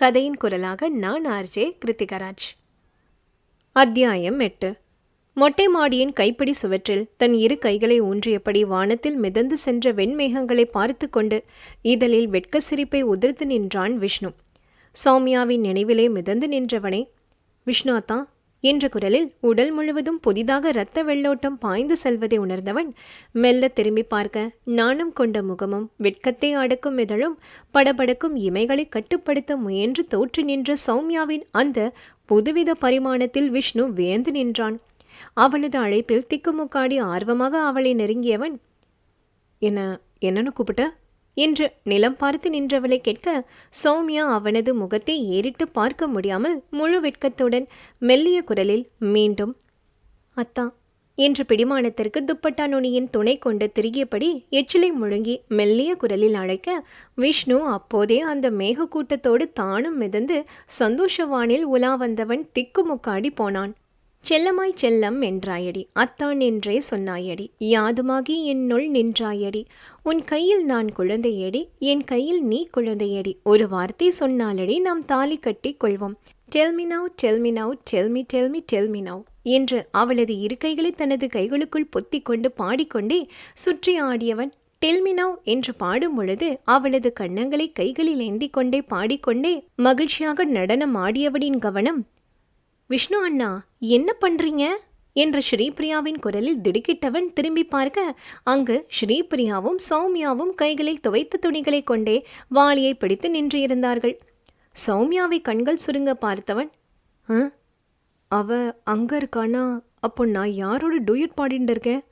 கதையின் குரலாக நான் ஆர்ஜே கிருத்திகராஜ் அத்தியாயம் எட்டு. மொட்டை மாடியின் கைப்பிடி சுவற்றில் தன் இரு கைகளை ஊன்றியபடி வானத்தில் மிதந்து சென்ற வெண்மேகங்களை பார்த்து கொண்டு இதழில் வெட்க சிரிப்பை உதிர்த்து நின்றான் விஷ்ணு. சௌமியாவின் நினைவிலே மிதந்து நின்றவனே விஷ்ணுஅத்தா என்ற குரலில் உடல் முழுவதும் புதிதாக இரத்த வெள்ளோட்டம் பாய்ந்து செல்வதை உணர்ந்தவன் மெல்ல திரும்பி பார்க்க நாணம் கொண்ட முகமும் வெட்கத்தை அடக்கும் இதழும் படபடக்கும் இமைகளை கட்டுப்படுத்த முயன்று தோற்று நின்ற சௌமியாவின் அந்த புதுவித பரிமாணத்தில் விஷ்ணு வியந்து நின்றான். அவளது அழைப்பில் திக்குமுக்காடி ஆர்வமாக அவளை நெருங்கியவன் என்ன என்னன்னு கூப்பிட்ட? என்று நிலம் பார்த்து நின்றவளை கேட்க சௌமியா அவனது முகத்தை ஏறிட்டு பார்க்க முடியாமல் முழு வெட்கத்துடன் மெல்லிய குரலில் மீண்டும். அத்தா என்று பிடிமானத்திற்கு துப்பட்டா நுனியின் துணை கொண்டு திருகியபடி எச்சிலை முழுங்கி மெல்லிய குரலில் அழைக்க விஷ்ணு அப்போதே அந்த மேகக்கூட்டத்தோடு தானும் மிதந்து சந்தோஷவானில் உலா வந்தவன் திக்குமுக்காடி போனான். செல்லமாய் செல்லம் என்றாயடி. அத்தான் என்றே சொன்னாயடி. யாதுமாகி என்னுள் நின்றாயடி. உன் கையில் நான் குழந்தையடி. என் கையில் நீ குழந்தையடி. ஒரு வார்த்தை சொன்னாலடி நாம் தாலி கட்டி கொள்வோம். Tell me now tell me now tell me tell me tell me now என்று அவளது இருக்கைகளை தனது கைகளுக்குள் பொத்தி கொண்டு பாடிக்கொண்டே சுற்றி ஆடியவன் டெல்மி என்று பாடும் பொழுது அவளது கன்னங்களை கைகளில் ஏந்தி கொண்டே பாடிக்கொண்டே மகிழ்ச்சியாக நடனம் ஆடியவனின் கவனம் விஷ்ணு அண்ணா என்ன பண்ணுறீங்க என்ற ஸ்ரீபிரியாவின் குரலில் திடுக்கிட்டவன் திரும்பி பார்க்க அங்கு ஸ்ரீபிரியாவும் சௌமியாவும் கைகளில் துவைத்த துணிகளை கொண்டே வாளியை பிடித்து நின்று இருந்தார்கள் சௌமியாவை கண்கள் சுருங்க பார்த்தவன் "ஆ? அவ அங்க இருக்கானா? அப்போ நான் யாரோட டூயட் பாடிட்டு இருக்கேன்?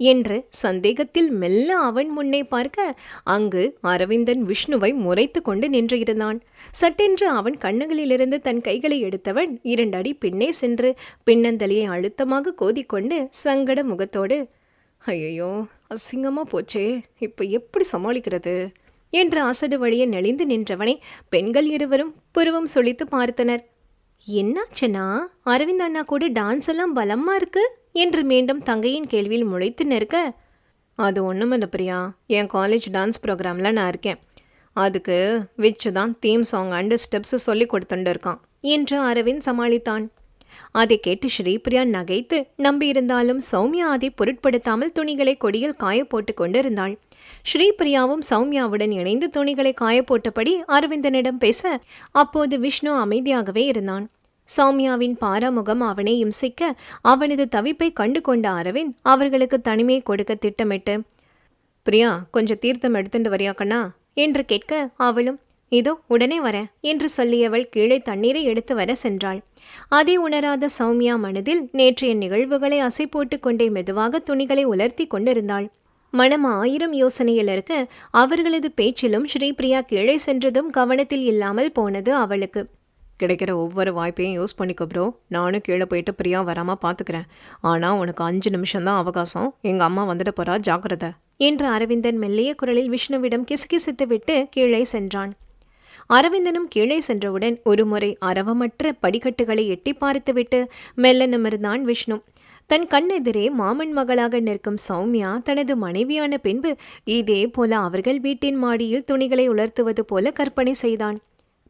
என்று சந்தேகத்தில் மெல்ல அவன் முன்னே பார்க்க அங்கு அரவிந்தன் விஷ்ணுவை முறைத்து கொண்டு நின்று இருந்தான். சட்டென்று அவன் கண்ணுகளிலிருந்து தன் கைகளை எடுத்தவன் இரண்டடி பின்னே சென்று பின்னந்தலியை அழுத்தமாக கோதிக்கொண்டு சங்கட முகத்தோடு ஐயோ அசிங்கமா போச்சே இப்ப எப்படி சமாளிக்கிறது? என்று அசடு வழியே நெளிந்து நின்றவனை பெண்கள் இருவரும் புருவம் சொலித்து பார்த்தனர். என்னாச்சுன்னா? அரவிந்த் அண்ணா கூட டான்ஸ் எல்லாம் பலமா இருக்கு? என்று மீண்டும் தங்கையின் கேள்வியில் முளைத்து நிற்க. அது ஒன்றுமில்ல பிரியா. என் காலேஜ் டான்ஸ் ப்ரோக்ராமில் நான் இருக்கேன். அதுக்கு விச்சு தான் தீம் சாங் அண்டு ஸ்டெப்ஸ் சொல்லி கொடுத்துட்டு இருக்கான் என்று அரவிந்த் சமாளித்தான். அதை கேட்டு ஸ்ரீபிரியா நகைத்து நம்பியிருந்தாலும் சௌமியா அதை பொருட்படுத்தாமல் துணிகளை கொடியில் காய போட்டு கொண்டிருந்தாள். ஸ்ரீபிரியாவும் சௌமியாவுடன் இணைந்து துணிகளை காயப்போட்டபடி அரவிந்தனிடம் பேச அப்போது விஷ்ணு அமைதியாகவே இருந்தான். சௌமியாவின் பாராமுகம் அவனை இம்சிக்க அவனது தவிப்பை கண்டு கொண்ட அரவிந்த் அவர்களுக்கு தனிமை கொடுக்க திட்டமிட்டு பிரியா கொஞ்சம் தீர்த்தம் எடுத்துட்டு வரியா கண்ணா? என்று கேட்க அவளும் இதோ உடனே வர என்று சொல்லியவள் கீழே தண்ணீரை எடுத்து வர சென்றாள். அதை உணராத சௌமியா மனதில் நேற்றைய நிகழ்வுகளை அசை போட்டுக் கொண்டே மெதுவாக துணிகளை உலர்த்தி கொண்டிருந்தாள். மனம் ஆயிரம் யோசனையில் இருக்க அவர்களது பேச்சிலும் ஸ்ரீபிரியா கீழே சென்றதும் கவனத்தில் இல்லாமல் போனது அவளுக்கு. கிடைக்கிற ஒவ்வொரு வாய்ப்பையும் யூஸ் பண்ணிக்கோ ப்ரோ நானும் கீழே போயிட்டு பிரியா வராமல் பார்த்துக்கிறேன் ஆனால் உனக்கு அஞ்சு நிமிஷம்தான் அவகாசம். எங்கள் அம்மா வந்துட்டு போகிறா ஜாக்கிரதை. என்று அரவிந்தன் மெல்லிய குரலில் விஷ்ணுவிடம் கிசுகிசுத்து விட்டு கீழே சென்றான். அரவிந்தனும் கீழே சென்றவுடன் ஒருமுறை அரவமற்ற படிக்கட்டுகளை எட்டி பார்த்துவிட்டு மெல்ல நிமிர்ந்தான் விஷ்ணு. தன் கண்ணெதிரே மாமன் மகளாக நிற்கும் சௌமியா தனது மனைவியான பின்பு இதே போல அவர்கள் வீட்டின் மாடியில் துணிகளை உலர்த்துவது போல கற்பனை செய்தான்.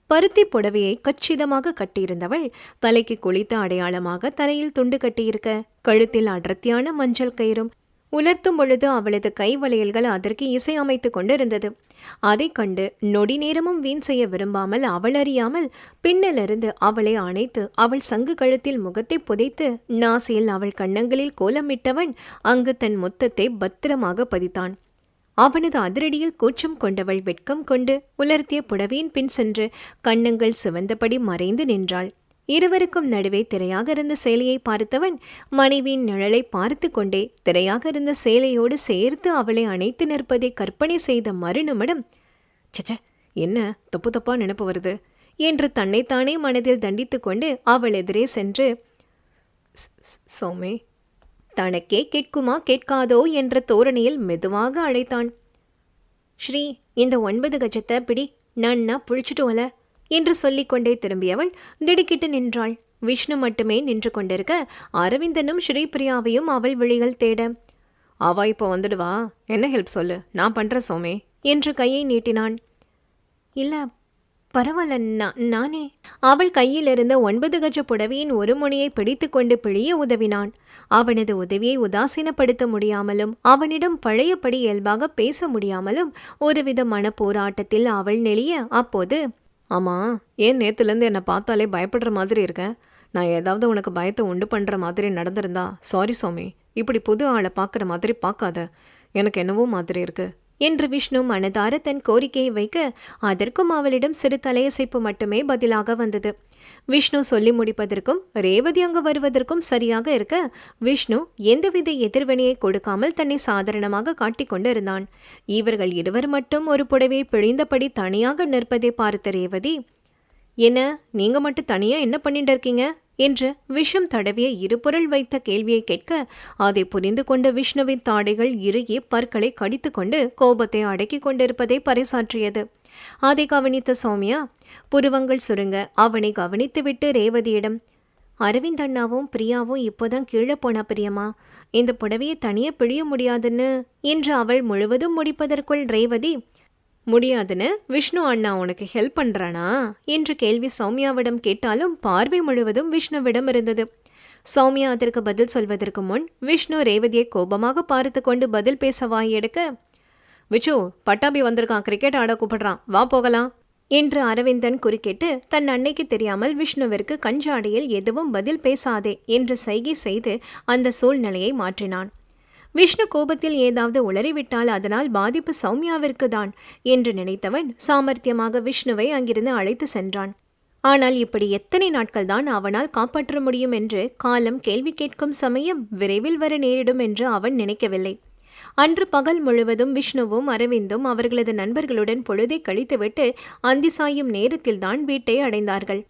பருத்தி புடவையை கச்சிதமாக கட்டியிருந்தவள் தலைக்கு குளித்த அடையாளமாக தலையில் துண்டு கட்டியிருக்க கழுத்தில் அடர்த்தியான மஞ்சள் கயிறும். உலர்த்தும் பொழுது அவளது கை வளையல்கள் அதற்கு இசை அமைத்துக் கொண்டிருந்தது. அதைக் கண்டு நொடி நேரமும் வீண் செய்ய விரும்பாமல் அவள் அறியாமல் பின்னிலிருந்து அவளை அணைத்து அவள் சங்கு கழுத்தில் முகத்தை புதைத்து நாசியில் அவள் கன்னங்களில் கோலமிட்டவன் அங்கு தன் முத்தத்தை பத்திரமாக பதித்தான். அவனது அதிரடியில் கூச்சம் கொண்டவள் வெட்கம் கொண்டு உலர்த்திய புடவையின் பின் சென்று கண்ணங்கள் சிவந்தபடி மறைந்து நின்றாள். இருவருக்கும் நடுவே திரையாக இருந்த சேலையை பார்த்தவன் மனைவியின் நிழலை பார்த்து கொண்டே திரையாக இருந்த சேலையோடு சேர்த்து அவளை அணைத்து நிற்பதை கற்பனை செய்த மறுநிமிடம் சச்ச என்ன தப்பு தப்பா நினப்பு வருது? என்று தன்னைத்தானே மனதில் தண்டித்து கொண்டு அவள் எதிரே சென்று சோமே தனக்கே கேட்குமா கேட்காதோ என்ற தோரணையில் மெதுவாக அழைத்தான் ஸ்ரீ இந்த ஒன்பது கஜத்தை பிடி நன்னா புழிச்சிட்டு என்று சொல்லிக்கொண்டே திரும்பியவள் திடுக்கிட்டு நின்றாள். விஷ்ணு மட்டுமே நின்று கொண்டிருக்க அரவிந்தனும் ஸ்ரீபிரியாவையும் அவள் விழிகள் தேட அவா இப்போ வந்துடுவா என்ன ஹெல்ப் சொல்லு? நான் பண்ணுற சோமே என்று கையை நீட்டினான். இல்லை பரவாயில்ல நான் நானே. அவள் கையில் இருந்த ஒன்பது கஜ புடவையின் ஒரு முனையை பிடித்துக்கொண்டு பிழிய உதவினான். அவனது உதவியை உதாசீனப்படுத்த முடியாமலும் அவனிடம் பழையபடி இயல்பாக பேச முடியாமலும் ஒருவித மனப்போராட்டத்தில் அவள் நெளிய அப்போது ஆமாம் ஏன் நேத்துலேருந்து என்னை பார்த்தாலே பயப்படுற மாதிரி இருக்க? நான் ஏதாவது உனக்கு பயத்தை உண்டு பண்ணுற மாதிரி நடந்திருந்தா சாரி சோமி இப்படி புது ஆளை பார்க்குற மாதிரி பார்க்காத. எனக்கு என்னவோ மாதிரி இருக்கு. என்று விஷ்ணு மனதார தன் கோரிக்கையை வைக்க அதற்கும் அவளிடம் சிறு தலையசைப்பு மட்டுமே பதிலாக வந்தது. விஷ்ணு சொல்லி முடிப்பதற்கும் ரேவதி அங்கு வருவதற்கும் சரியாக இருக்க விஷ்ணு எந்தவித எதிர்வினையை கொடுக்காமல் தன்னை சாதாரணமாக காட்டிக்கொண்டு இருந்தான் இவர்கள் இருவர் மட்டும் ஒரு புடவையை பிழிந்தபடி தனியாக நிற்பதை பார்த்த ரேவதி என்ன நீங்க மட்டும் தனியா என்ன பண்ணிட்டு இருக்கீங்க? என்று விஷம் தடவிய இருபொருள் வைத்த கேள்வியை கேட்க அதை புரிந்து கொண்ட விஷ்ணுவின் தாடைகள் இறுகி பற்களை கடித்துக்கொண்டு கோபத்தை அடக்கிக் கொண்டிருப்பதை பறைசாற்றியது. அதை கவனித்த சௌமியா புருவங்கள் சுருங்க அவனை கவனித்துவிட்டு ரேவதியிடம் அரவிந்த் அண்ணாவும் பிரியாவும் இப்போதான் கீழே போனா பிரியமா இந்த புடவையை தனியே பிழிய முடியாதுன்னு? என்று அவள் முழுவதும் முடிப்பதற்குள் ரேவதி முடியாதுன்னு விஷ்ணு அண்ணா உனக்கு ஹெல்ப் பண்றானா? என்று கேள்வி சௌமியாவிடம் கேட்டாலும் பார்வை முழுவதும் விஷ்ணுவிடம் இருந்தது. சௌமியா அதற்கு பதில் சொல்வதற்கு முன் விஷ்ணு ரேவதியை கோபமாக பார்த்து கொண்டு பதில் பேச வாய் எடுக்க விச்சு பட்டாபி வந்திருக்கான் கிரிக்கெட் ஆட கூப்பிடுறான். வா போகலாம். என்று அரவிந்தன் குறுக்கிட்டு தன் அன்னைக்கு தெரியாமல் விஷ்ணுவிற்கு கஞ்சாடையில் எதுவும் பதில் பேசாதே என்று சைகை செய்து அந்த சூழ்நிலையை மாற்றினான். விஷ்ணு கோபத்தில் ஏதாவது உளறிவிட்டால் அதனால் பாதிப்பு சௌமியாவிற்கு தான் என்று நினைத்தவன் சாமர்த்தியமாக விஷ்ணுவை அங்கிருந்து அழைத்து சென்றான். ஆனால் இப்படி எத்தனை நாட்கள் தான் அவனால் காப்பாற்ற முடியும் என்று காலம் கேள்வி கேட்கும் சமயம் விரைவில் வர நேரிடும் என்று அவன் நினைக்கவில்லை. அன்று பகல் முழுவதும் விஷ்ணுவும் அரவிந்தும் அவர்களது நண்பர்களுடன் பொழுதை கழித்துவிட்டு அந்தி சாயும் நேரத்தில்தான் வீட்டை அடைந்தார்கள்.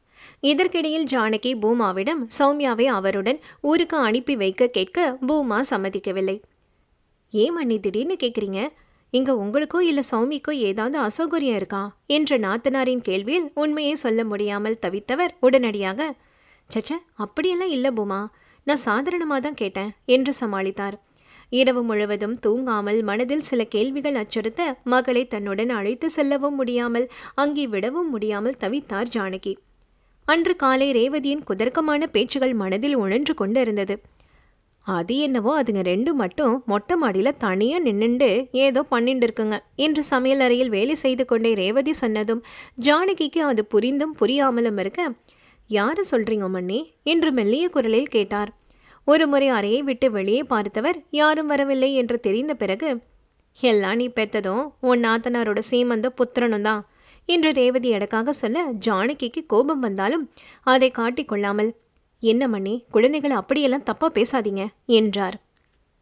இதற்கிடையில் ஜானகி பூமாவிடம் சௌமியாவை அவருடன் ஊருக்கு அனுப்பி வைக்க கேட்க பூமா சம்மதிக்கவில்லை. ஏன் மண்ணி திடீர்னு கேட்குறீங்க இங்க உங்களுக்கோ இல்ல சௌமிக்கோ ஏதாவது அசௌகரியம் இருக்கா? என்ற நாத்தனாரின் கேள்வியில் உண்மையை சொல்ல முடியாமல் தவித்தவர் உடனடியாக சச்ச அப்படியெல்லாம் இல்ல பூமா. நான் சாதாரணமாக தான் கேட்டேன் என்று சமாளித்தார். இரவு முழுவதும் தூங்காமல் மனதில் சில கேள்விகள் அச்சுறுத்த மகளை தன்னுடன் அழைத்து செல்லவும் முடியாமல் அங்கே விடவும் முடியாமல் தவித்தார் ஜானகி. அன்று காலை ரேவதியின் குதர்க்கமான பேச்சுகள் மனதில் உழன்று கொண்டு இருந்தது அது என்னவோ அதுங்க ரெண்டு மட்டும் மொட்டை மாடியில் தனியாக நின்னுண்டு ஏதோ பண்ணிட்டு இருக்குங்க என்று சமையல் அறையில் வேலை செய்து கொண்டே ரேவதி சொன்னதும் ஜானகிக்கு அது புரிந்தும் புரியாமலும் இருக்க யாரை சொல்கிறீங்க மண்ணி என்று மெல்லிய குரலில் கேட்டார். ஒரு முறை அறையை விட்டு வெளியே பார்த்தவர் யாரும் வரவில்லை என்று தெரிந்த பிறகு எல்லாம் நீ பெத்ததும் உன் நாத்தனாரோட சீமந்த புத்திரனும் தான் என்று ரேவதி எடக்காக சொல்ல ஜானகிக்கு கோபம் வந்தாலும் அதை காட்டிக்கொள்ளாமல் என்ன மண்ணி குழந்தைகளை அப்படியெல்லாம் தப்பா பேசாதீங்க என்றார்.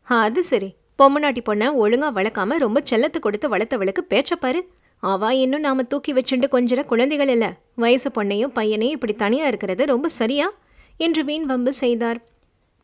அது சரி. பொம்மநாட்டி பொண்ணை ஒழுங்கா வளர்க்காம ரொம்ப செல்லத்து கொடுத்து வளர்த்தவளுக்கு பேச்சப்பாரு அவா இன்னும் நாம தூக்கி வச்சுட்டு கொஞ்சிற குழந்தைகள் இல்லை. வயசு பொண்ணையும் பையனையும் இப்படி தனியா இருக்கிறது ரொம்ப சரியா? என்று வீண் வம்பு செய்தார்.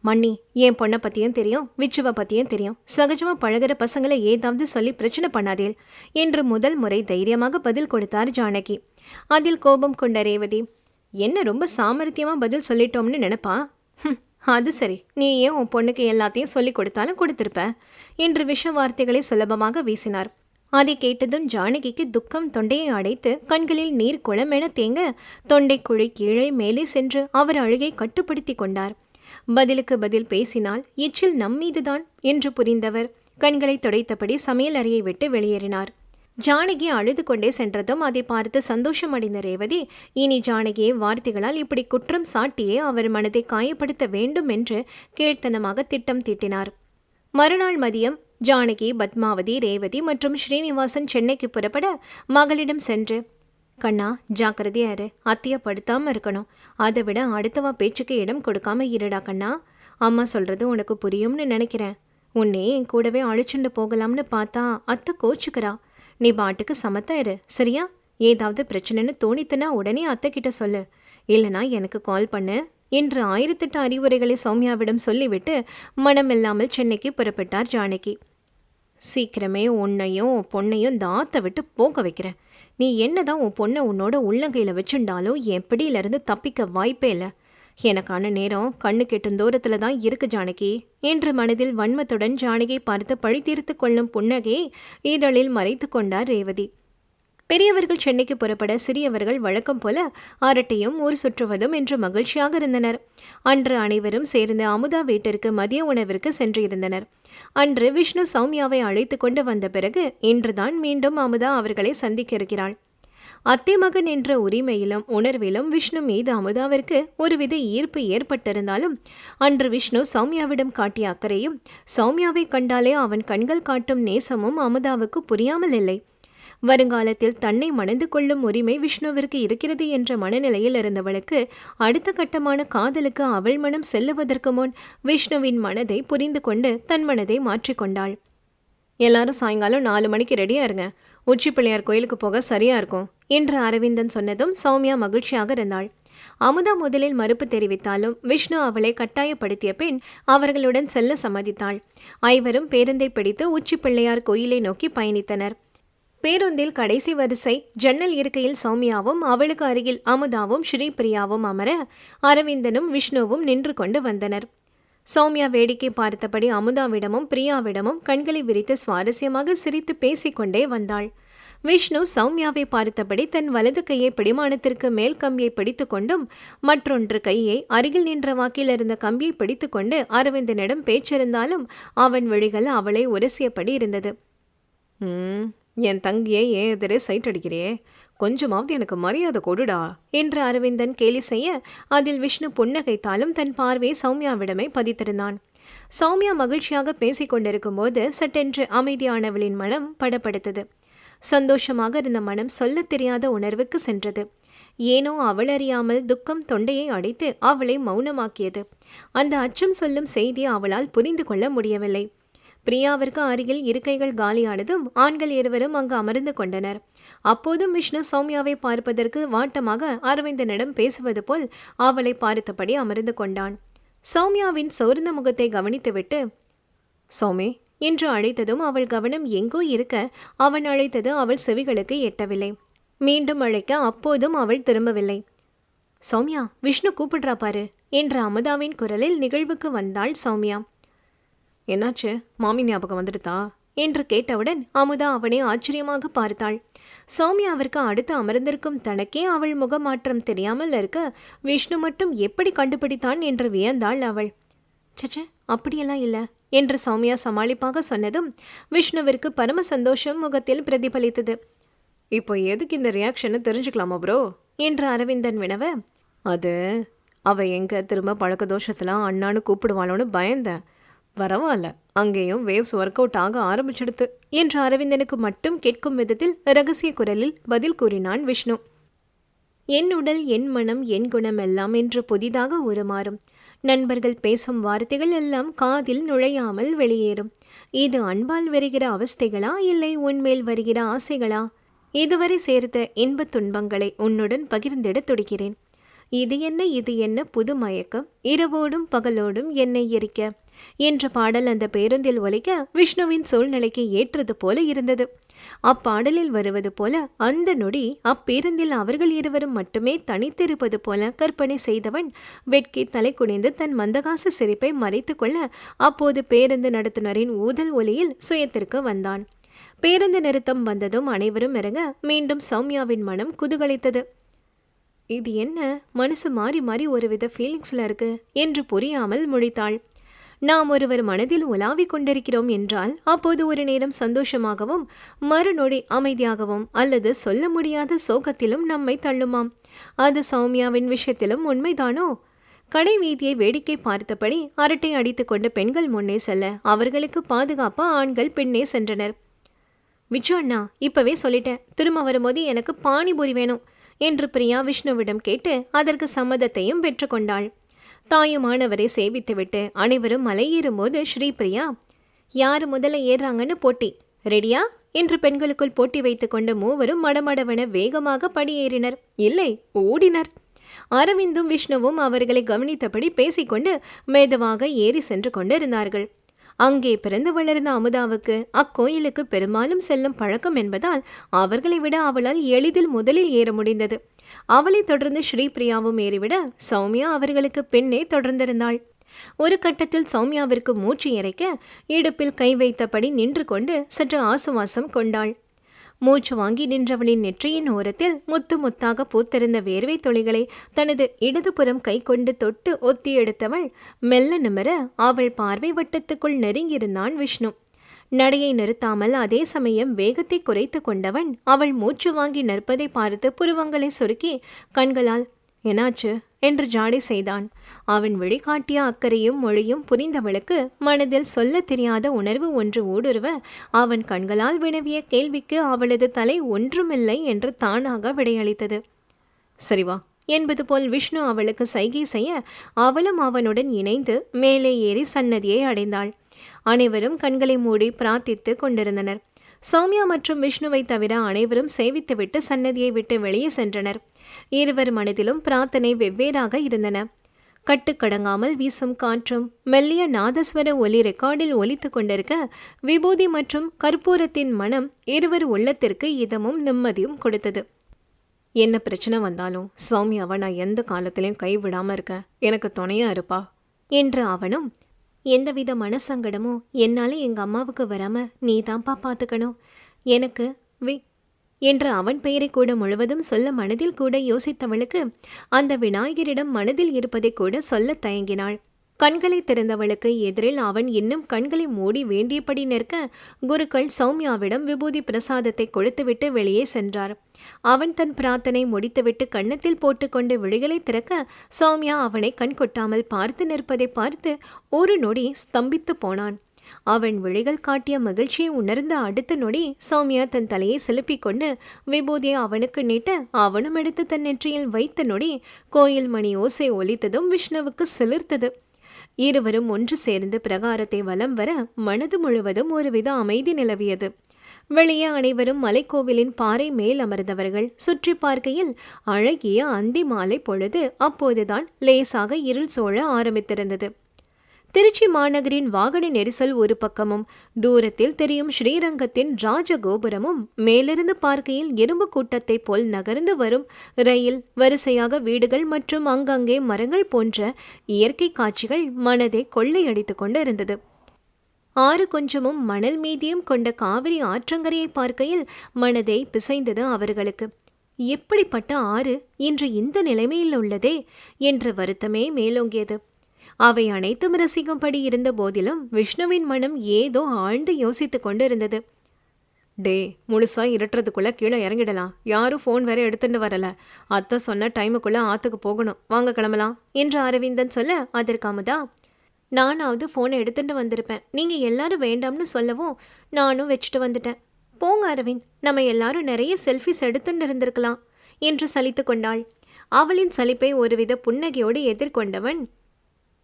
மண்ணி என் பொண்ணை பற்றியும் தெரியும் விச்சுவை பற்றியும் தெரியும். சகஜமாக பழகுற பசங்களை ஏதாவது சொல்லி பிரச்சனை பண்ணாதேல் என்று முதல் முறை தைரியமாக பதில் கொடுத்தார் ஜானகி. அதில் கோபம் கொண்ட ரேவதி என்ன ரொம்ப சாமர்த்தியமாக பதில் சொல்லிட்டோம்னு நினப்பா? "ஹும், அது சரி. நீ ஏன் உன் பொண்ணுக்கு எல்லாத்தையும் சொல்லி கொடுத்தாலும் கொடுத்துருப்ப என்று விஷ வார்த்தைகளை சுலபமாக வீசினார். அதை கேட்டதும் ஜானகிக்கு துக்கம் தொண்டையை அடைத்து கண்களில் நீர் குளமென தேங்க தொண்டை குழி கீழே மேலே சென்று அவர் அழுகை கட்டுப்படுத்தி கொண்டார். பதிலுக்கு பதில் பேசினால் எச்சில் நம்மீதுதான் என்று புரிந்தவர். கண்களை துடைத்தபடி சமையல் அறையை விட்டு வெளியேறினார். ஜானகி அழுது கொண்டே சென்றதும் அதை பார்த்து சந்தோஷம் அடைந்த ரேவதி இனி ஜானகியை வார்த்தைகளால் இப்படி குற்றம் சாட்டியே அவர் மனதை காயப்படுத்த வேண்டும் என்று கீழ்த்தனமாக திட்டம் தீட்டினார். மறுநாள் மதியம் ஜானகி பத்மாவதி ரேவதி மற்றும் ஸ்ரீனிவாசன் சென்னைக்கு புறப்பட மகளிடம் சென்று கண்ணா ஜாக்கிரதையா இரு. அத்திய படுத்தாம இருக்கணும். அதை விட அடுத்தவா பேச்சுக்கு இடம் கொடுக்காம இருடா கண்ணா. அம்மா சொல்றது உனக்கு புரியும்னு நினைக்கிறேன். உன்னே என் கூடவே அழைச்சுண்டு போகலாம்னு பார்த்தா அத்தை கோச்சுக்கிறா. நீ பாட்டுக்கு சமத்தா இரு. சரியா? ஏதாவது பிரச்சனைன்னு தோணித்துனா உடனே அத்தை கிட்ட சொல்லு. இல்லைனா எனக்கு கால் பண்ணு. என்று ஆயிரத்தெட்டு அறிவுரைகளை சௌமியாவிடம் சொல்லிவிட்டு மனமில்லாமல் சென்னைக்கு புறப்பட்டார் ஜானகி. சீக்கிரமே உன்னையும் உன் பொண்ணையும் தாத்தை விட்டு போக வைக்கிறேன். நீ என்னதான் உன் பொண்ணை உன்னோட உள்ளங்கையில் வச்சுண்டாலும் என் பிடியிலிருந்து தப்பிக்க வாய்ப்பே இல்லை. எனக்கான நேரம் கண்ணு கெட்டும் தூரத்தில் தான் இருக்கு ஜானகி. என்று மனதில் வன்மத்துடன் ஜானகி பார்த்து பழி தீர்த்து கொள்ளும் புன்னகையை இதழில் மறைத்து கொண்டார் ரேவதி. பெரியவர்கள் சென்னைக்கு புறப்பட சிறியவர்கள் வழக்கம் போல அரட்டையும் ஊர் சுற்றுவதும் என்று மகிழ்ச்சியாக இருந்தனர். அன்று அனைவரும் சேர்ந்து அமுதா வீட்டிற்கு மதிய உணவிற்கு சென்றிருந்தனர். அன்று விஷ்ணு சௌமியாவை அழைத்து கொண்டு வந்த பிறகு இன்றுதான் மீண்டும் அமுதா அவர்களை சந்திக்க இருக்கிறாள் அத்தை மகன் என்ற உரிமையிலும் உணர்விலும் விஷ்ணு மீது அமுதாவிற்கு ஒருவித ஈர்ப்பு ஏற்பட்டிருந்தாலும் அன்று விஷ்ணு சௌமியாவிடம் காட்டிய அக்கறையும் சௌமியாவை கண்டாலே அவன் கண்கள் காட்டும் நேசமும் அமுதாவுக்கு புரியாமல் இல்லை வருங்காலத்தில் தன்னை மணந்து கொள்ளும் உரிமை விஷ்ணுவிற்கு இருக்கிறது என்ற மனநிலையில் இருந்தவளுக்கு அடுத்த கட்டமான காதலுக்கு அவள் மனம் செல்லுவதற்கு முன் விஷ்ணுவின் மனதை புரிந்து கொண்டு தன் மனதை மாற்றிக்கொண்டாள் எல்லாரும் சாயங்காலம் நாலு மணிக்கு ரெடியாக இருங்க. உச்சி பிள்ளையார் கோயிலுக்கு போக சரியாக இருக்கும் என்று அரவிந்தன் சொன்னதும் சௌமியா மகிழ்ச்சியாக இருந்தாள். அமுதா முதலில் மறுப்பு தெரிவித்தாலும் விஷ்ணு அவளை கட்டாயப்படுத்திய பின் அவர்களுடன் செல்ல சம்மதித்தாள். ஐவரும் பேருந்தை பிடித்து உச்சி பிள்ளையார் கோயிலை நோக்கி பயணித்தனர். பேருந்தில் கடைசி வரிசை ஜன்னல் இருக்கையில் சௌமியாவும் அவளுக்கு அருகில் அமுதாவும் ஸ்ரீபிரியாவும் அமர அரவிந்தனும் விஷ்ணுவும் நின்று கொண்டு வந்தனர். சௌமியா வேடிக்கை பார்த்தபடி அமுதாவிடமும் பிரியாவிடமும் கண்களை விரித்து சுவாரஸ்யமாக சிரித்து பேசிக்கொண்டே வந்தாள். விஷ்ணு சௌமியாவை பார்த்தபடி தன் வலது கையை பிடிமானத்திற்கு மேல் கம்பியை பிடித்து கொண்டும் மற்றொன்று கையை அருகில் நின்ற வாக்கில் இருந்த கம்பியை பிடித்துக்கொண்டு அரவிந்தனிடம் பேச்சிருந்தாலும் அவன் விழிகள் அவளை உரசியபடி இருந்தது. ம். என் தங்கியை ஏன் எதிரே சைட் அடிக்கிறே. கொஞ்சமாவது எனக்கு மரியாதை கொடுடா என்று அரவிந்தன் கேலி செய்ய அதில் விஷ்ணு புன்னகைத்தாலும் தன் பார்வையை சௌமியாவிடமே பதித்திருந்தான். சௌமியா மகிழ்ச்சியாக பேசிக்கொண்டிருக்கும் போது சட்டென்று அமைதியானவளின் மனம் படப்படுத்தது. சந்தோஷமாக இருந்த மனம் சொல்லத் தெரியாத உணர்வுக்கு சென்றது. ஏனோ அவள் அறியாமல் துக்கம் தொண்டையை அடைத்து அவளை மௌனமாக்கியது. அந்த அச்சம் சொல்லும் செய்தி அவளால் புரிந்து கொள்ள முடியவில்லை. பிரியாவிற்கு அருகில் இருக்கைகள் காலியானதும் ஆண்கள் இருவரும் அங்கு அமர்ந்து கொண்டனர். அப்போதும் விஷ்ணு சௌமியாவை பார்ப்பதற்கு வாட்டமாக அரவிந்தனிடம் பேசுவது போல் அவளை பார்த்தபடி அமர்ந்து கொண்டான். சௌமியாவின் சோர்ந்த முகத்தை கவனித்துவிட்டு சௌமி என்று அழைத்ததும் அவள் கவனம் எங்கோ இருக்க அவன் அழைத்தது அவள் செவிகளுக்கு எட்டவில்லை. மீண்டும் அழைக்க அப்போதும் அவள் திரும்பவில்லை. சௌமியா விஷ்ணு கூப்பிடுறா பாரு என்ற அமுதாவின் குரலில் நிகழ்வுக்கு வந்தாள் சௌமியா. என்னாச்சு? மாமி ஞாபகம் வந்துடுதா? என்று கேட்டவுடன் அமுதா அவனை ஆச்சரியமாக பார்த்தாள். சௌமியாவிற்கு அடுத்து அமர்ந்திருக்கும் தனக்கே அவள் முகமாற்றம் தெரியாமல் இருக்க விஷ்ணு மட்டும் எப்படி கண்டுபிடித்தான் என்று வியந்தாள் அவள். சச்சே அப்படியெல்லாம் இல்லை என்று சௌமியா சமாளிப்பாக சொன்னதும் விஷ்ணுவிற்கு பரம சந்தோஷம் முகத்தில் பிரதிபலித்தது. இப்போ எதுக்கு இந்த ரியாக்ஷனை தெரிஞ்சுக்கலாமா ப்ரோ என்று அரவிந்தன் வினவ அது அவள் எங்கே திரும்ப பழக்க தோஷத்தெல்லாம் அண்ணான்னு கூப்பிடுவாளோன்னு பயந்தேன். பரவாயில்ல அங்கேயும் வேவ்ஸ் ஒர்க் அவுட் ஆக ஆரம்பிச்சிடுத்து. என்று அரவிந்தனுக்கு மட்டும் கேட்கும் விதத்தில் ரகசிய குரலில் பதில் கூறினான் விஷ்ணு. என் உடல் என் மனம் என் குணம் எல்லாம் என்று புதிதாக உருமாறும். நண்பர்கள் பேசும் வார்த்தைகள் எல்லாம் காதில் நுழையாமல் வெளியேறும். இது அன்பால் வருகிற அவஸ்தைகளா இல்லை உன்மேல் வருகிற ஆசைகளா? இதுவரை சேர்த்த இன்பத் துன்பங்களை உன்னுடன் பகிர்ந்திட துடிக்கிறேன் இது என்ன இது என்ன புது மயக்கம்? இரவோடும் பகலோடும் என்னை எரிக்க. என்ற பாடல் அந்த பேருந்தில் ஒலிக்க விஷ்ணுவின் சூழ்நிலைக்கு ஏற்றது போல இருந்தது. அப்பாடலில் வருவது போல அந்த நொடி அப்பேருந்தில் அவர்கள் இருவரும் மட்டுமே தனித்திருப்பது போல கற்பனை செய்தவன் வெட்கி தலை குனிந்து தன் மந்தகாச சிரிப்பை மறைத்து கொள்ள அப்போது பேருந்து நடத்துனரின் ஊதல் ஒலியில் சுயத்திற்கு வந்தான். பேருந்து நிறுத்தம் வந்ததும் அனைவரும் இறங்க மீண்டும் சௌமியாவின் மனம் குதுகலித்தது. இது என்ன? மனசு மாறி மாறி ஒருவித ஃபீலிங்ஸில் இருக்கு என்று புரியாமல் முழித்தாள். நாம் ஒருவர் மனதில் உலாவிக் கொண்டிருக்கிறோம் என்றால் அப்போது ஒரு நேரம் சந்தோஷமாகவும் மறுநொடி அமைதியாகவும் அல்லது சொல்ல முடியாத சோகத்திலும் நம்மை தள்ளுமாம். அது சௌமியாவின் விஷயத்திலும் உண்மைதானோ? கடை வீதியை வேடிக்கை பார்த்தபடி அரட்டை அடித்துக்கொண்டு பெண்கள் முன்னே செல்ல அவர்களுக்கு பாதுகாப்பா ஆண்கள் பின்னே சென்றனர். விச்சு அண்ணா இப்பவே சொல்லிட்டேன். திரும்ப வரும்போது எனக்கு பானிபூரி வேணும். என்று பிரியா விஷ்ணுவிடம் கேட்டு அதற்கு சம்மதத்தையும் பெற்றுக்கொண்டாள். தாயுமானவரை சேவித்துவிட்டு அனைவரும் மலையேறும்போது ஸ்ரீபிரியா யார் முதல்ல ஏறுறாங்கன்னு போட்டி ரெடியா? என்று பெண்களுக்குள் போட்டி வைத்துக் கொண்ட மூவரும் மடமடவென வேகமாக படியேறினர். இல்லை ஓடினர். அரவிந்தும் விஷ்ணுவும் அவர்களை கவனித்தபடி பேசிக்கொண்டு மெதுவாக ஏறி சென்று கொண்டிருந்தார்கள். அங்கே பிறந்து வளர்ந்த அமுதாவுக்கு அக்கோயிலுக்கு பெரும்பாலும் செல்லும் பழக்கம் என்பதால் அவர்களை விட அவளால் எளிதில் முதலில் ஏற முடிந்தது. அவளைத் தொடர்ந்து ஸ்ரீபிரியாவும் ஏறிவிட சௌமியா அவர்களுக்கு பின்னே தொடர்ந்திருந்தாள். ஒரு கட்டத்தில் சௌமியாவிற்கு மூச்சு இறைக்க இடுப்பில் கை வைத்தபடி நின்று கொண்டு சற்று ஆசுவாசம் கொண்டாள். மூச்சு வாங்கி நின்றவனின் நெற்றியின் ஓரத்தில் முத்து முத்தாக பூத்திருந்த வேர்வை துளிகளை தனது இடதுபுறம் கை கொண்டு தொட்டு ஒத்தி எடுத்தவள் மெல்ல நிமர அவள் பார்வை வட்டத்துக்குள் நெருங்கியிருந்தான் விஷ்ணு. நடையை நிறுத்தாமல் அதே சமயம் வேகத்தை குறைத்து கொண்டவன் அவள் மூச்சு வாங்கி நிற்பதை பார்த்து புருவங்களை சுருக்கி கண்களால் என்னாச்சு? என்று ஜாடை செய்தான். அவன் வெளிக்காட்டிய அக்கறையும் மொழியும் புரிந்தவளுக்கு மனதில் சொல்ல தெரியாத உணர்வு ஒன்று ஊடுருவ அவன் கண்களால் வினவிய கேள்விக்கு அவளது தலை ஒன்றுமில்லை என்று தானாக விடையளித்தது. சரி வா என்பது போல் விஷ்ணு அவளுக்கு சைகை செய்ய அவளும் அவனுடன் இணைந்து மேலே ஏறி சன்னதியை அடைந்தாள். அனைவரும் கண்களை மூடி பிரார்த்தித்து கொண்டிருந்தனர். சௌமியா மற்றும் விஷ்ணுவை தவிர அனைவரும் சேவித்துவிட்டு சன்னதியை விட்டு வெளியே சென்றனர். இருவர் மனதிலும் பிரார்த்தனை வெவ்வேறாக இருந்தன. கட்டுக்கடங்காமல் வீசும் காற்றும் மெல்லிய நாதஸ்வர ஒலி ரெக்கார்டில் ஒலித்து கொண்டிருக்க விபூதி மற்றும் கற்பூரத்தின் மனம் இருவர் உள்ளத்திற்கு இதமும் நிம்மதியும் கொடுத்தது. என்ன பிரச்சனை வந்தாலும் சௌமியாவை நான் எந்த காலத்திலையும் கைவிடாமல் இருக்க எனக்கு துணையா இருப்பா? என்று அவனும் எந்தவித மனசங்கடமும் என்னால் எங்கள் அம்மாவுக்கு வராமல் நீ தான்ப்பா பார்த்துக்கணும் எனக்கு வி என்று அவன் பெயரை கூட முழுவதும் சொல்ல மனதில் கூட யோசித்தவளுக்கு அந்த விநாயகரிடம் மனதில் இருப்பதை கூட சொல்ல தயங்கினாள். கண்களை திறந்தவளுக்கு எதிரில் அவன் இன்னும் கண்களை மூடி வேண்டியபடி நிற்க குருக்கள் சௌமியாவிடம் விபூதி பிரசாதத்தை கொடுத்துவிட்டு வெளியே சென்றார். அவன் தன் பிரார்த்தனை முடித்துவிட்டு கன்னத்தில் போட்டுக்கொண்டு விழிகளை திறக்க சௌமியா அவனை கண் கொட்டாமல் பார்த்து நிற்பதை பார்த்து ஒரு நொடி ஸ்தம்பித்து போனான். அவன் விழிகள் காட்டிய மகிழ்ச்சியை உணர்ந்த அடுத்த நொடி சௌமியா தன் தலையை செலுப்பிக் கொண்டு விபூதியை அவனுக்கு நீட்ட அவனும் எடுத்து தன் நெற்றியில் வைத்த நொடி கோயில் மணி ஓசை ஒலித்ததும் விஷ்ணுவுக்கு சிலிர்த்தது இருவரும் ஒன்று சேர்ந்து பிரகாரத்தை வலம் வர மனது முழுவதும் ஒருவித அமைதி நிலவியது. வெளியே அனைவரும் மலைக்கோவிலின் பாறை மேல் அமர்ந்தவர்கள். சுற்றி பார்க்கையில் அழகிய அந்தி மாலை பொழுது அப்போதுதான் லேசாக இருள் சோழ ஆரம்பித்திருந்தது. திருச்சி மாநகரின் வாகன நெரிசல் ஒரு பக்கமும் தூரத்தில் தெரியும் ஸ்ரீரங்கத்தின் ராஜகோபுரமும் மேலிருந்து பார்க்கையில் எறும்பு கூட்டத்தைப் போல் நகர்ந்து வரும் ரயில் வரிசையாக வீடுகள் மற்றும் அங்கங்கே மரங்கள் போன்ற இயற்கை காட்சிகள் மனதை கொள்ளையடித்துக் கொண்டிருந்தது. ஆறு கொஞ்சமும் மணல் மீதியும் கொண்ட காவிரி ஆற்றங்கரையை பார்க்கையில் மனதை பிசைந்தது அவர்களுக்கு. எப்படிப்பட்ட ஆறு இன்று இந்த நிலைமையில் உள்ளதே என்ற வருத்தமே மேலோங்கியது. அவை அனைத்தும் ரசிக்கும்படி இருந்த போதிலும் விஷ்ணுவின் மனம் ஏதோ ஆழ்ந்து யோசித்து கொண்டு இருந்தது டே முழுசா இருட்டுறதுக்குள்ள கீழே இறங்கிடலாம். யாரும் ஃபோன் வேற எடுத்துட்டு வரல. அத்தை சொன்ன டைமுக்குள்ள ஆத்துக்கு போகணும். வாங்க கிளம்பலாம். என்று அரவிந்தன் சொல்ல அதற்கு அமுதா நானாவது ஃபோனை எடுத்துகிட்டு வந்திருப்பேன். நீங்கள் எல்லாரும் வேண்டாம்னு சொல்லவும் நானும் வச்சுட்டு வந்துட்டேன். போங்க அரவிந்த் நம்ம எல்லாரும் நிறைய செல்ஃபிஸ் எடுத்துட்டு இருந்திருக்கலாம் என்று சலித்து கொண்டாள். அவளின் சலிப்பை ஒருவித புன்னகையோடு எதிர்கொண்டவன்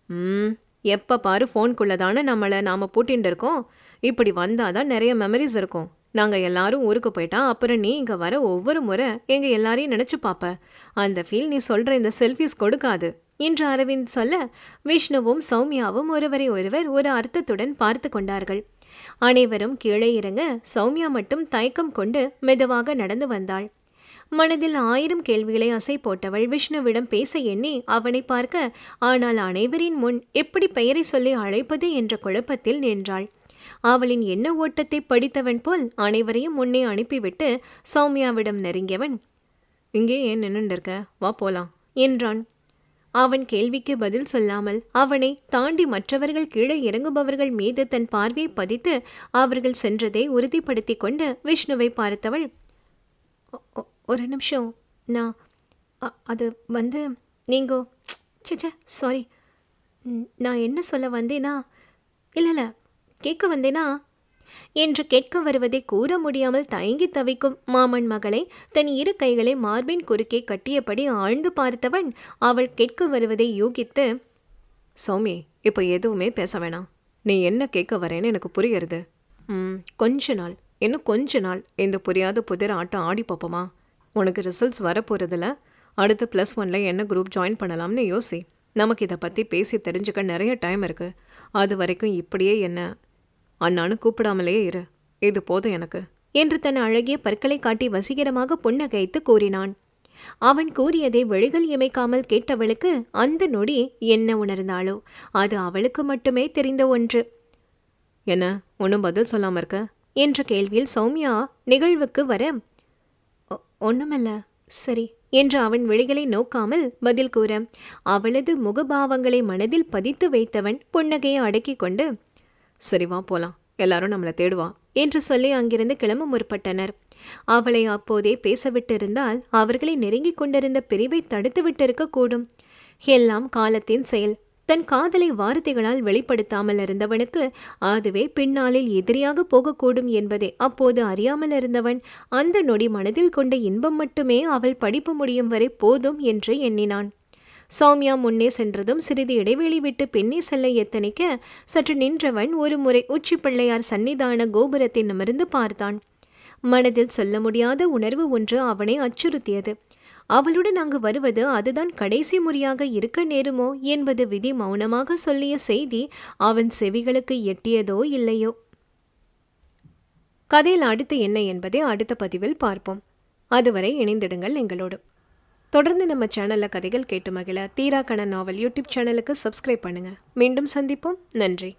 ம் எப்போ பாரு ஃபோனுக்குள்ளே தானே நம்மளை நாம் பூட்டின்னு இருக்கோம். இப்படி வந்தால் தான் நிறைய மெமரிஸ் இருக்கும். நாங்கள் எல்லாரும் ஊருக்கு போயிட்டா அப்புறம் நீ இங்கே வர ஒவ்வொரு முறை எங்கள் எல்லாரையும் நினச்சி பார்ப்ப. அந்த ஃபீல் நீ சொல்கிற இந்த செல்ஃபிஸ் கொடுக்காது. என்று அரவிந்த் சொல்ல விஷ்ணுவும் சௌமியாவும் ஒருவரை ஒருவர் ஒரு அர்த்தத்துடன் பார்த்து கொண்டார்கள். அனைவரும் கீழே இறங்க சௌமியா மட்டும் தயக்கம் கொண்டு மெதுவாக நடந்து வந்தாள். மனதில் ஆயிரம் கேள்விகளை அசை போட்டவள் விஷ்ணுவிடம் பேச எண்ணி அவனை பார்க்க ஆனால் அனைவரின் முன் எப்படி பெயரை சொல்லி அழைப்பது? என்ற குழப்பத்தில் நின்றாள். அவளின் எண்ண ஓட்டத்தை படித்தவன் போல் அனைவரையும் முன்னே அனுப்பிவிட்டு சௌமியாவிடம் நெருங்கியவன் இங்கே ஏன் நின்றுண்டிருக்க வா போலாம் என்றான். அவன் கேள்விக்கு பதில் சொல்லாமல் அவனை தாண்டி மற்றவர்கள் கீழே இறங்குபவர்கள் மீது தன் பார்வையை பதித்து அவர்கள் சென்றதை உறுதிப்படுத்தி கொண்டு விஷ்ணுவை பார்த்தவள் ஒரு நிமிஷம் நான் அது வந்து நீங்கள் சிச்ச சாரி நான் என்ன சொல்ல வந்தேனா இல்லை இல்லை கேட்க வந்தேனா என்று கேட்க வருவதை கூற முடியாமல் தயங்கி தவிக்கும் மாமன் மகளை தன் இரு கைகளை மார்பின் குறுக்கே கட்டியபடி ஆழ்ந்து பார்த்தவன் அவள் கேட்க வருவதை யூகித்து சௌமி இப்போ எதுவுமே பேச வேணாம். நீ என்ன கேட்க வரேன்னு எனக்கு புரிகிறது கொஞ்ச நாள். இன்னும் கொஞ்ச நாள். இந்த புரியாத புதிர் ஆட்டம் ஆடி பார்ப்போமா உனக்கு ரிசல்ட்ஸ் வரப்போகிறதுல அடுத்து ப்ளஸ் ஒனில் என்ன குரூப் ஜாயின் பண்ணலாம்னு யோசி. நமக்கு இதை பற்றி பேசி தெரிஞ்சுக்க நிறைய டைம் இருக்குது அது வரைக்கும் இப்படியே என்ன அண்ணான்னு கூப்பிடாமலே இரு. இது போதும் எனக்கு. என்று தன் அழகிய பற்களை காட்டி வசீகரமாக புன்னகைத்து கூறினான். அவன் கூறியதை வெளிகள் இமைக்காமல் கேட்டவளுக்கு அந்த நொடி என்ன உணர்ந்தாளோ அது அவளுக்கு மட்டுமே தெரிந்த ஒன்று. என்ன ஒன்றும் பதில் சொல்லாம இருக்க? என்ற கேள்வியில் சௌமியா நிகழ்வுக்கு வர ஒன்றுமல்ல சரி என்று அவன் விழிகளை நோக்காமல் பதில் கூற அவளது முகபாவங்களை மனதில் பதித்து வைத்தவன் புன்னகையை அடக்கிக் கொண்டு சரி வா போலாம். எல்லாரும் நம்மளை தேடுவா. என்று சொல்லி அங்கிருந்து கிளம்ப முற்பட்டனர். அவளை அப்போதே பேசவிட்டிருந்தால் அவர்களை நெருங்கிக் கொண்டிருந்த பிரிவை தடுத்து விட்டிருக்கக்கூடும் எல்லாம் காலத்தின் செயல். தன் காதலை வார்த்தைகளால் வெளிப்படுத்தாமல் இருந்தவனுக்கு அதுவே பின்னாளில் எதிரியாக போகக்கூடும் என்பதை அப்போது அறியாமல் இருந்தவன் அந்த நொடி மனதில் கொண்ட இன்பம் மட்டுமே அவள் படிப்பு முடியும் வரை போதும் என்று எண்ணினான். சௌமியா முன்னே சென்றதும் சிறிது இடைவெளி விட்டு பின்னே செல்ல எத்தனிக்க சற்று நின்றவன் ஒரு முறை உச்சி பிள்ளையார் சன்னிதான கோபுரத்தை நிமிர்ந்து பார்த்தான். மனதில் சொல்ல முடியாத உணர்வு ஒன்று அவனை அச்சுறுத்தியது. அவளுடன் அங்கு வருவது அதுதான் கடைசி முறையாக இருக்க நேருமோ என்பது விதி மௌனமாக சொல்லிய செய்தி அவன் செவிகளுக்கு எட்டியதோ இல்லையோ? கதையில் அடுத்து என்ன என்பதை அடுத்த பதிவில் பார்ப்போம். அதுவரை இணைந்திடுங்கள் எங்களோடு. தொடர்ந்து நம்ம சேனலில் கதைகள் கேட்டு மகிழ. தீராகண நாவல் யூடியூப் சேனலுக்கு சப்ஸ்கிரைப் பண்ணுங்கள் மீண்டும் சந்திப்போம். நன்றி.